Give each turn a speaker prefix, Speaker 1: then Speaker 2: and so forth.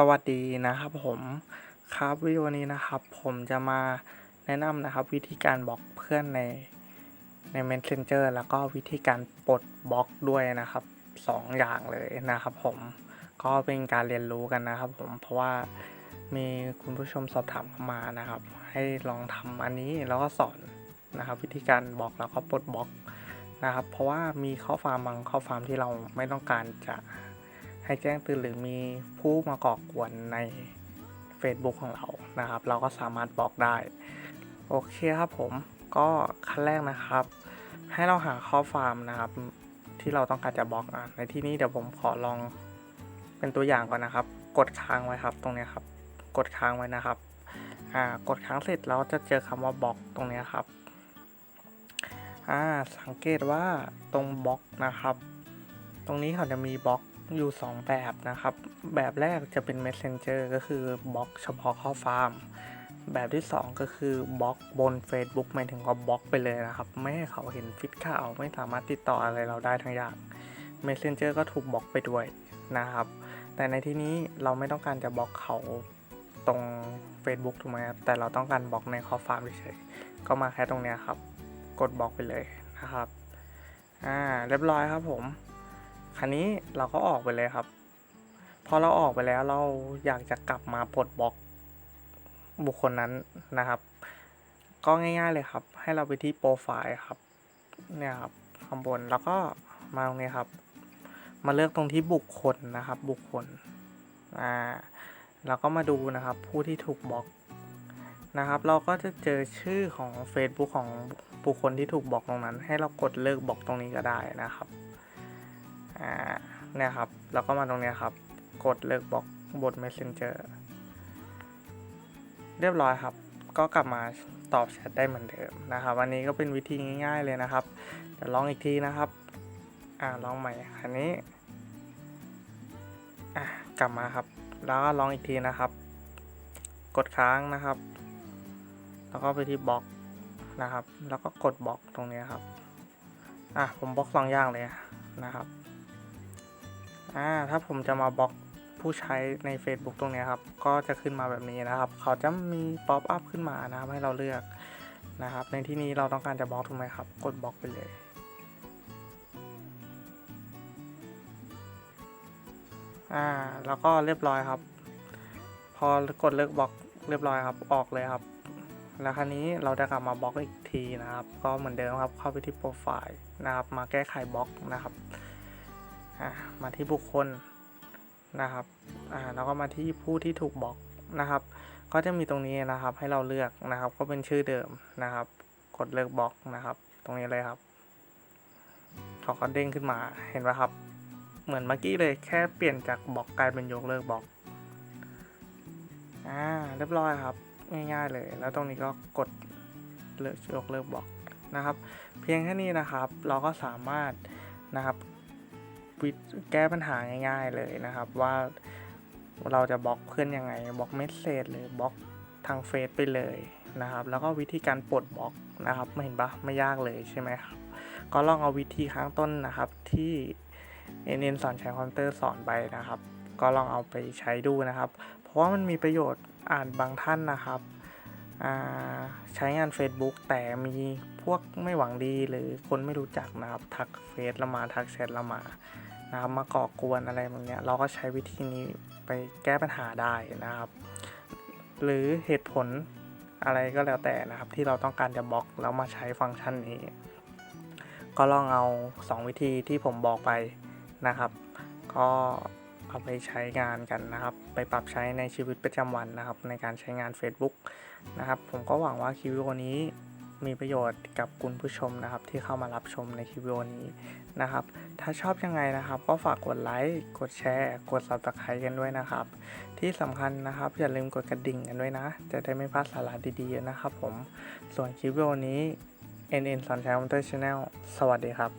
Speaker 1: สวัสดีนะครับผมครับวิดีโอนี้นะครับ ผมจะมาแนะนำนะครับ วิธีการบล็อกเพื่อนในใน Messenger แล้วก็วิธีการปลดบล็อกด้วยนะครับสองอย่างเลยนะครับ ผมก็เป็นการเรียนรู้กันนะครับ ผมเพราะว่ามีคุณผู้ชมสอบถามเข้ามานะครับ ให้ลองทำอันนี้แล้วก็สอนนะครับ วิธีการบล็อกแล้วก็ปลดบล็อกนะครับ เพราะว่ามีข้อความบางข้อความที่เราไม่ต้องการจะ ให้แจ้งเตือนหรือมีผู้มาก่อกวนใน Facebook ของเรานะครับ เราก็สามารถบอกได้ โอเคครับผมก็ขั้นแรกนะครับ ให้เราหาข้อความนะครับ ที่เราต้องการจะบล็อกอะในที่นี้เดี๋ยวผมขอลองเป็นตัวอย่างก่อนนะครับ กดค้างไว้ครับ ตรงนี้ครับ กดค้างไว้นะครับอ่ากดค้างเสร็จแล้วจะเจอคำว่าบล็อกตรงนี้ครับอ่าสังเกตว่าตรงบล็อกนะครับ ตรงนี้เขาจะมีบล็อก อยู่ 2 แบบนะครับ แบบแรกจะเป็น Messenger ก็คือบล็อกเฉพาะข้อความแบบที่ 2 ก็คือบล็อกบน Facebook หมายถึงว่าบล็อกไปเลยนะครับ ไม่ให้เขาเห็นฟิตข่าวไม่สามารถติดต่ออะไรเราได้ทั้งอย่าง Messenger ก็ถูกบล็อกไปด้วยนะครับ แต่ในที่นี้เราไม่ต้องการจะบล็อกเขาตรง Facebook ถูกไหมครับแต่เราต้องการบล็อกในข้อความเฉยๆก็มาแค่ตรงเนี้ยครับ กดบล็อกไปเลยนะครับอ่าเรียบร้อยครับผม คันนี้เราก็ออกไปเลยครับ พอเราออกไปแล้วเราอยากจะกลับมาปลดบล็อกบุคคลนั้นนะครับ ก็ง่าย ๆเลยครับ ให้เราไปที่โปรไฟล์ครับเนี่ยครับข้างบนแล้วก็มาตรงนี้ครับ มาเลือกตรงที่บุคคลนะครับ บุคคลอ่าแล้วก็มาดูนะครับ ผู้ที่ถูกบล็อกนะครับ เราก็จะเจอชื่อของ Facebook ของบุคคลที่ถูกบล็อกตรงนั้น ให้เรากดเลิกบล็อกตรงนี้ก็ได้นะครับ อ่าเนี่ยครับ แล้วก็มาตรงนี้ครับ กดเลิกบล็อกบท Messenger เรียบร้อยครับ ก็กลับมาตอบแชทได้เหมือนเดิมนะครับ วันนี้ก็เป็นวิธีง่ายๆเลยนะครับ เดี๋ยวลองอีกทีนะครับ อ่าลองใหม่คันนี้ อ่กลับมาครับ แล้วก็ลองอีกทีนะครับ กดค้างนะครับ แล้วก็ไปที่บล็อกนะครับ แล้วก็กดบล็อกตรงนี้ครับ อะผมบล็อกสองอย่างเลยนะครับ อ่าถ้าผมจะมาบล็อกผู้ใช้ใน Facebook ตรงนี้ครับ ก็จะขึ้นมาแบบนี้นะครับ เขาจะมีป๊อปอัพขึ้นมานะครับให้เราเลือกนะครับ ในที่นี้เราต้องการจะบล็อกถูกไหมครับ กดบล็อกไปเลย อ่า แล้วก็เรียบร้อยครับ พอกดเลิกบล็อกเรียบร้อยครับ ออกเลยครับ แล้วคราวนี้เราจะกลับมาบล็อกอีกทีนะครับ ก็เหมือนเดิมครับ เข้าไปที่โปรไฟล์นะครับ มาแก้ไขบล็อกนะครับ อ่ามาที่บุคคลนะครับอ่าแล้วก็มาที่ผู้ที่ถูกบล็อกนะครับ ก็จะมีตรงนี้นะครับให้เราเลือกนะครับ ก็เป็นชื่อเดิมนะครับ กดเลิกบล็อกนะครับ ตรงนี้เลยครับเขาก็เด้งขึ้นมาเห็นไหมครับ เหมือนเมื่อกี้เลยแค่เปลี่ยนจากบล็อกกลายเป็นยกเลิกบล็อกอ่าเรียบร้อยครับง่ายๆเลย แล้วตรงนี้ก็กดเลิกยกเลิกบล็อกนะครับ เพียงแค่นี้นะครับเราก็สามารถนะครับ วิธีแก้ปัญหาง่าย ๆเลยนะครับ ว่าเราจะบล็อกเพื่อนยังไงบล็อกเมสเซจหรือบล็อกทางเฟซไปเลยนะครับ แล้วก็วิธีการปลดบล็อกนะครับไม่เห็นปะไม่ยากเลยใช่ไหมครับ ก็ลองเอาวิธีข้างต้นนะครับที่เอ็นเอ็นสอนใช้คอมพิวเตอร์สอนไปนะครับ ก็ลองเอาไปใช้ดูนะครับ เพราะว่ามันมีประโยชน์อ่านบางท่านนะครับอ่าใช้งาน Facebook แต่มีพวกไม่หวังดีหรือคนไม่รู้จักนะครับ ทักเฟซเรามาทักแชทเรามา นะครับมาก่อกวนอะไรแบบเนี้ยเราก็ใช้วิธีนี้ไปแก้ปัญหาได้นะครับ หรือเหตุผลอะไรก็แล้วแต่นะครับที่เราต้องการจะบล็อกแล้วมาใช้ฟังก์ชันนี้ ก็ลองเอา 2 วิธีที่ผมบอกไปนะครับ ก็เอาไปใช้งานกันนะครับ ไปปรับใช้ในชีวิตประจำวันนะครับ ในการใช้งาน Facebook นะครับ ผมก็หวังว่าคลิปวิดีโอนี้ มีประโยชน์กับคุณผู้ชมนะครับ ที่เข้ามารับชมในคลิปวิดีโอนี้นะครับ ถ้าชอบยังไงนะครับ ก็ฝากกดไลค์กดแชร์ กด subscribe กันด้วยนะครับ ที่สำคัญนะครับอย่าลืมกดกระดิ่งกันด้วยนะ จะได้ไม่พลาดสาระดีๆนะครับผมส่วนคลิปวิดีโอนี้ NN สอนใช้คอมพิวเตอร์ชาแนลสวัสดีครับ